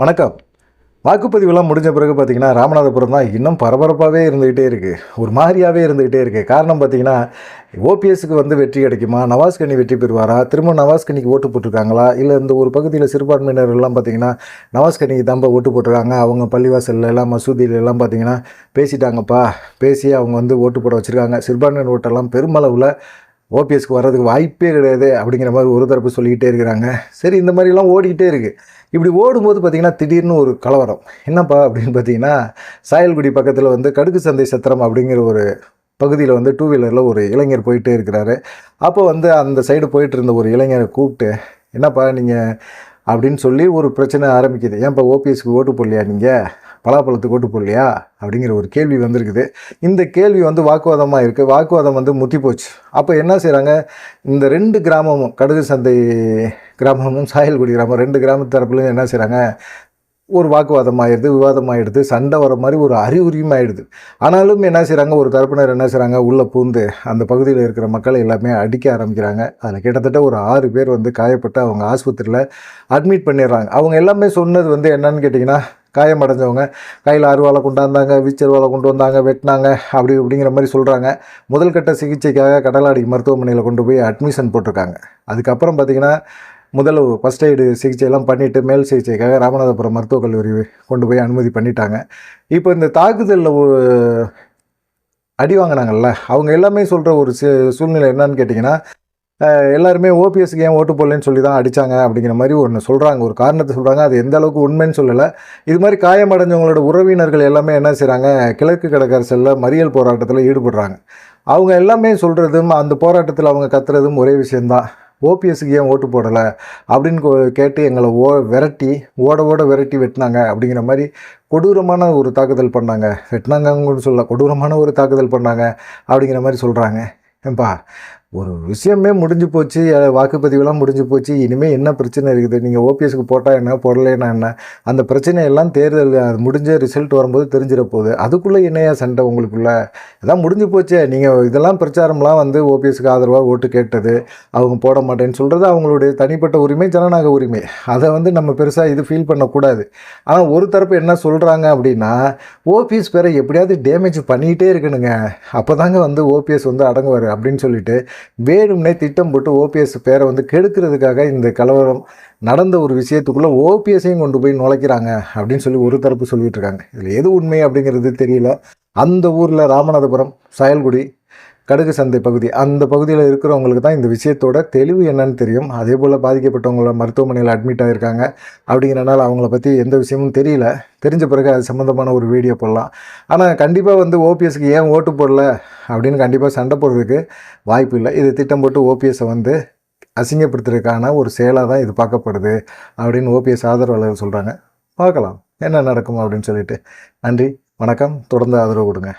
வணக்கம். வாக்குப்பதிவுலாம் முடிஞ்ச பிறகு பார்த்தீங்கன்னா ராமநாதபுரம் தான் இன்னும் பரபரப்பாகவே இருந்துக்கிட்டே இருக்குது ஒரு மாதிரியாகவே இருந்துக்கிட்டே இருக்குது காரணம் பார்த்தீங்கன்னா ஓபிஎஸ்க்கு வந்து வெற்றி கிடைக்குமா? நவாஸ்கனி வெற்றி பெறுவாரா? திரும்ப நவாஸ்கனிக்கு ஓட்டு போட்டிருக்காங்களா? இல்லை இந்த ஒரு பகுதியில் சிறுபான்மையினர் எல்லாம் பார்த்தீங்கன்னா நவாஸ்கனிக்கு தான்ப்பா ஓட்டு போட்டிருக்காங்க. அவங்க பள்ளிவாசல்ல எல்லாம் மசூதியில எல்லாம் பார்த்தீங்கன்னா பேசிட்டாங்கப்பா. பேசி அவங்க வந்து ஓட்டு போட வச்சுருக்காங்க. சிறுபான்மையினர் ஓட்டெல்லாம் பெருமளவில் ஓபிஎஸ்க்கு வர்றதுக்கு வாய்ப்பே கிடையாது அப்படிங்கிற மாதிரி ஒரு தரப்பு சொல்லிக்கிட்டே இருக்கிறாங்க. சரி இந்த மாதிரிலாம் ஓடிக்கிட்டே இருக்குது இப்படி ஓடும்போது பார்த்திங்கன்னா திடீர்னு ஒரு கலவரம். என்னப்பா அப்படின்னு பார்த்தீங்கன்னா சாயல்குடி பக்கத்தில் வந்து கடுகு சந்தை சத்திரம் அப்படிங்கிற ஒரு பகுதியில் வந்து டூ வீலரில் ஒரு இளைஞர் போயிட்டே இருக்கிறாரு. அப்போ வந்து அந்த சைடு போயிட்டு இருந்த ஒரு இளைஞரை கூப்பிட்டு என்னப்பா நீங்கள் அப்படின்னு சொல்லி ஒரு பிரச்சனை ஆரம்பிக்குது. ஏன்ப்பா ஓபிஎஸ்க்கு ஓட்டு போடலையா நீங்கள் பலாப்பழத்துக்கு ஓட்டு போடலையா? அப்படிங்கிற ஒரு கேள்வி வந்திருக்குது. இந்த கேள்வி வந்து வாக்குவாதமாக இருக்குது வாக்குவாதம் வந்து முத்தி போச்சு. அப்போ என்ன செய்கிறாங்க இந்த ரெண்டு கிராமமும் கடுகு சந்தை கிராமமும் சாயல்குடி கிராமம் ரெண்டு கிராமத்து தரப்புலையும் என்ன செய்கிறாங்க ஒரு வாக்குவாதம் ஆயிடுது விவாதம் ஆயிடுது சண்டை வர மாதிரி ஒரு அறிகுறியும் ஆயிடுது ஆனாலும் என்ன செய்கிறாங்க ஒரு தரப்பினர் என்ன செய்கிறாங்க உள்ளே பூந்து அந்த பகுதியில் இருக்கிற மக்களை எல்லாமே அடிக்க ஆரம்பிக்கிறாங்க. அதில் கிட்டத்தட்ட ஒரு ஆறு பேர் வந்து காயப்பட்டு அவங்க ஆஸ்பத்திரியில் அட்மிட் பண்ணிடுறாங்க. அவங்க எல்லாமே சொன்னது வந்து என்னன்னு கேட்டிங்கன்னா காயமடைஞ்சவங்க கையில் அருவாளை கொண்டாந்தாங்க வீச்சருவாலை கொண்டு வந்தாங்க வெட்டினாங்க அப்படி அப்படிங்கிற மாதிரி சொல்கிறாங்க முதல் கட்ட சிகிச்சைக்காக கடலாடி மருத்துவமனையில் கொண்டு போய் அட்மிஷன் போட்டிருக்காங்க. அதுக்கப்புறம் பார்த்திங்கன்னா முதல் ஃபஸ்ட் எய்டு சிகிச்சையெல்லாம் பண்ணிவிட்டு மேல் சிகிச்சைக்காக ராமநாதபுரம் மருத்துவக் கல்லூரி கொண்டு போய் அனுமதி பண்ணிட்டாங்க. இப்போ இந்த தாக்குதலில் அடி வாங்கினாங்கல்ல அவங்க எல்லாமே சொல்கிற ஒரு சூழ்நிலை என்னன்னு கேட்டிங்கன்னா எல்லாருமே ஓபிஎஸ்க்கு ஏன் ஓட்டு போடலன்னு சொல்லி தான் அடித்தாங்க அப்படிங்கிற மாதிரி ஒன்று சொல்கிறாங்க ஒரு காரணத்தை சொல்கிறாங்க அது எந்த அளவுக்கு உண்மைன்னு சொல்லலை. இது மாதிரி காயமடைஞ்சவங்களோட உறவினர்கள் எல்லாமே என்ன செய்கிறாங்க கிழக்கு கடற்கரசலில் மறியல் போராட்டத்தில் ஈடுபடுறாங்க. அவங்க எல்லாமே சொல்கிறதும் அந்த போராட்டத்தில் அவங்க கத்துறதும் ஒரே விஷயந்தான் ஓபிஎஸ்க்கு ஏன் ஓட்டு போடலை அப்படின்னு கேட்டு எங்களை ஓ விரட்டி ஓட ஓட விரட்டி வெட்டினாங்க அப்படிங்கிற மாதிரி கொடூரமான ஒரு தாக்குதல் பண்ணாங்க. வெட்டினாங்கன்னு சொல்ல கொடூரமான ஒரு தாக்குதல் பண்ணாங்க அப்படிங்கிற மாதிரி சொல்கிறாங்க ஏன்பா? ஒரு விஷயமே முடிஞ்சு போச்சு வாக்குப்பதிவுலாம் முடிஞ்சு போச்சு இனிமேல் என்ன பிரச்சனை இருக்குது? நீங்கள் ஓபிஎஸ்க்கு போட்டால் என்ன போடலைன்னா என்ன? அந்த பிரச்சனையெல்லாம் தேர்தல் அது முடிஞ்ச ரிசல்ட் வரும்போது தெரிஞ்சிட போகுது அதுக்குள்ளே என்னையா சண்டை உங்களுக்குள்ள? இதான் முடிஞ்சு போச்சே. நீங்கள் இதெல்லாம் பிரச்சாரம்லாம் வந்து ஓபிஎஸ்க்கு ஆதரவாக ஓட்டு கேட்டது அவங்க போட மாட்டேன்னு சொல்கிறது அவங்களுடைய தனிப்பட்ட உரிமை ஜனநாயக உரிமை. அதை வந்து நம்ம பெருசாக இது ஃபீல் பண்ணக்கூடாது. ஆனால் ஒரு தரப்பு என்ன சொல்கிறாங்க அப்படின்னா ஓபிஎஸ் பேரை எப்படியாவது டேமேஜ் பண்ணிக்கிட்டே இருக்கணுங்க. அப்போ தாங்க வந்து ஓபிஎஸ் வந்து அடங்குவார் அப்படின்னு சொல்லிட்டு வேணும்னே திட்டம் போட்டு ஓபிஎஸ் பேரை வந்து கெடுக்கிறதுக்காக இந்த கலவரம் நடந்த ஒரு விஷயத்துக்குள்ளே ஓபிஎஸ்ஸையும் கொண்டு போய் நுழைக்கிறாங்க அப்படின்னு சொல்லி ஒரு தரப்பு சொல்லிட்டு இருக்காங்க. இதில் எது உண்மை அப்படிங்கிறது தெரியல. அந்த ஊரில் ராமநாதபுரம் சாயல்குடி கடுகு சந்தை பகுதி. அந்த பகுதியில் இருக்கிறவங்களுக்கு தான் இந்த விஷயத்தோட தெளிவு என்னன்னு தெரியும். அதே போல் பாதிக்கப்பட்டவங்கள மருத்துவமனையில் அட்மிட் ஆகியிருக்காங்க அப்படிங்கிறனால அவங்கள பற்றி எந்த விஷயமும் தெரியல. தெரிஞ்ச பிறகு அது சம்மந்தமான ஒரு வீடியோ போடலாம். ஆனால் கண்டிப்பாக வந்து ஓபிஎஸ்க்கு ஏன் ஓட்டு போடல? அப்படின்னு கண்டிப்பாக சண்டை போடுறதுக்கு வாய்ப்பு இல்லை. இது திட்டம் போட்டு ஓபிஎஸ்ஸை வந்து அசிங்கப்படுத்துறதுக்கான ஒரு செயலாக தான் இது பார்க்கப்படுது அப்படின்னு ஓபிஎஸ் ஆதரவாளர்கள் சொல்கிறாங்க பார்க்கலாம். என்ன நடக்கும் அப்படின்னு சொல்லிட்டு. நன்றி. வணக்கம். தொடர்ந்து ஆதரவு கொடுங்க.